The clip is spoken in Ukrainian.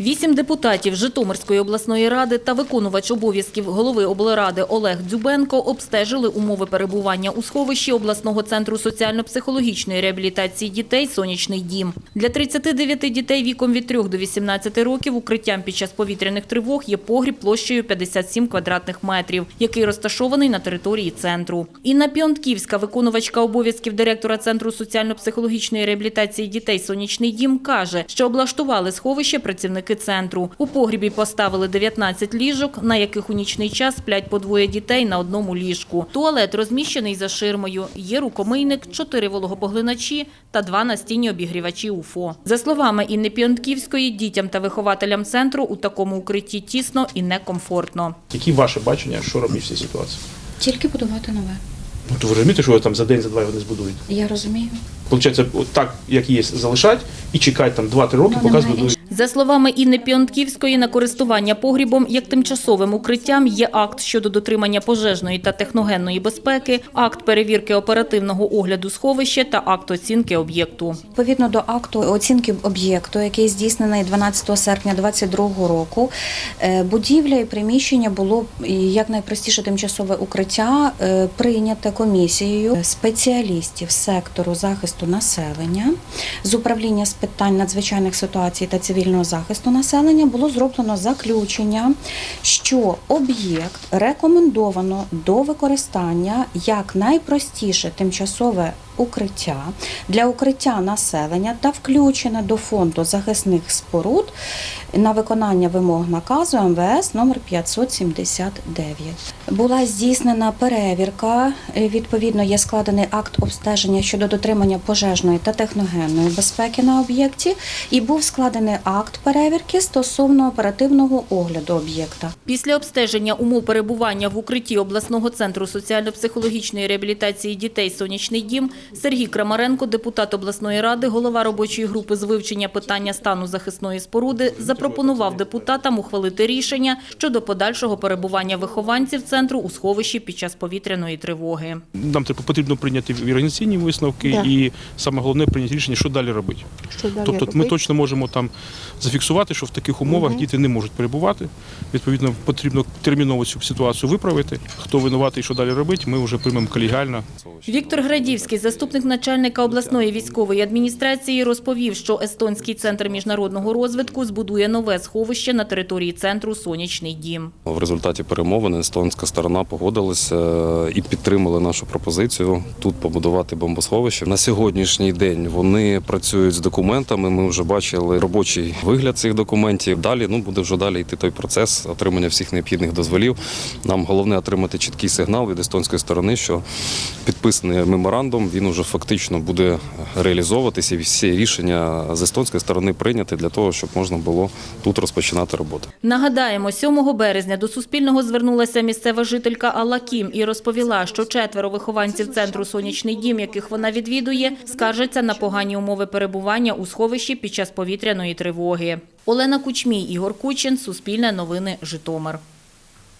Вісім депутатів Житомирської обласної ради та виконувач обов'язків голови облради Олег Дзюбенко обстежили умови перебування у сховищі обласного центру соціально-психологічної реабілітації дітей «Сонячний дім». Для 39 дітей віком від 3 до 18 років укриттям під час повітряних тривог є погріб площею 57 квадратних метрів, який розташований на території центру. Інна Піонтківська, виконувачка обов'язків директора Центру соціально-психологічної реабілітації дітей «Сонячний дім», каже, що облаштували сховище працівники центру. У погрібі поставили 19 ліжок, на яких у нічний час сплять по двоє дітей на одному ліжку. Туалет розміщений за ширмою. Є рукомийник, чотири вологопоглиначі та два настінні обігрівачі УФО. За словами Інни Піонтківської, дітям та вихователям центру у такому укритті тісно і некомфортно. Які ваше бачення, що робити в цій ситуації? Тільки будувати нове. Ну, то ви розумієте, що ви там за день, за два його не збудуєте. Я розумію. Получається, от так, як є, залишать і чекати там 2-3 роки, Ну, поки збудують. За словами Інни Піонтківської, на користування погрібом як тимчасовим укриттям є акт щодо дотримання пожежної та техногенної безпеки, акт перевірки оперативного огляду сховища та акт оцінки об'єкту. Відповідно до акту оцінки об'єкту, який здійснений 12 серпня 2022 року, е, будівля і приміщення було і якнайпростіше тимчасове укриття е, прийняте комісією спеціалістів сектору захисту населення з управління з питань надзвичайних ситуацій та цивільного захисту населення було зроблено заключення, що об'єкт рекомендовано до використання як найпростіше тимчасове укриття для укриття населення та включено до фонду захисних споруд на виконання вимог наказу МВС номер 579. Була здійснена перевірка. е, Відповідно, є складений акт обстеження щодо дотримання пожежної та техногенної безпеки на об'єкті, і був складений акт перевірки стосовно оперативного огляду об'єкта. Після обстеження умов перебування в укритті обласного центру соціально-психологічної реабілітації дітей «Сонячний дім» Сергій Крамаренко, депутат обласної ради, голова робочої групи з вивчення питання стану захисної споруди, запропонував депутатам ухвалити рішення щодо подальшого перебування вихованців центру у сховищі під час повітряної тривоги. Нам потрібно прийняти організаційні висновки Да. і саме головне прийняти рішення, що далі робити. Що далі Тобто ми точно можемо там зафіксувати, що в таких умовах Мгм. діти не можуть перебувати. Відповідно, потрібно терміново цю ситуацію виправити. Хто винуватий, що далі робити, ми вже приймемо колегіально. Віктор Градівський, заступник начальника обласної військової адміністрації, розповів, що Естонський центр міжнародного розвитку збудує нове сховище на території центру «Сонячний дім». В результаті перемовин естонська сторона погодилася е, і підтримали нашу пропозицію тут побудувати бомбосховище. На сьогоднішній день вони працюють з документами. Ми вже бачили робочий вигляд цих документів. Далі ну буде вже далі йти той процес отримання всіх необхідних дозволів. Нам головне отримати чіткий сигнал від естонської сторони, що підписаний меморандум він уже фактично буде реалізовуватися, і всі рішення з естонської сторони прийняті для того, щоб можна було тут розпочинати роботу. Нагадаємо, 7 березня до Суспільного звернулася місцева жителька Алла Кім і розповіла, що четверо вихованців центру «Сонячний дім», яких вона відвідує, скаржаться на погані умови перебування у сховищі під час повітряної тривоги. Олена Кучмій, Ігор Кучин, Суспільне новини, Житомир.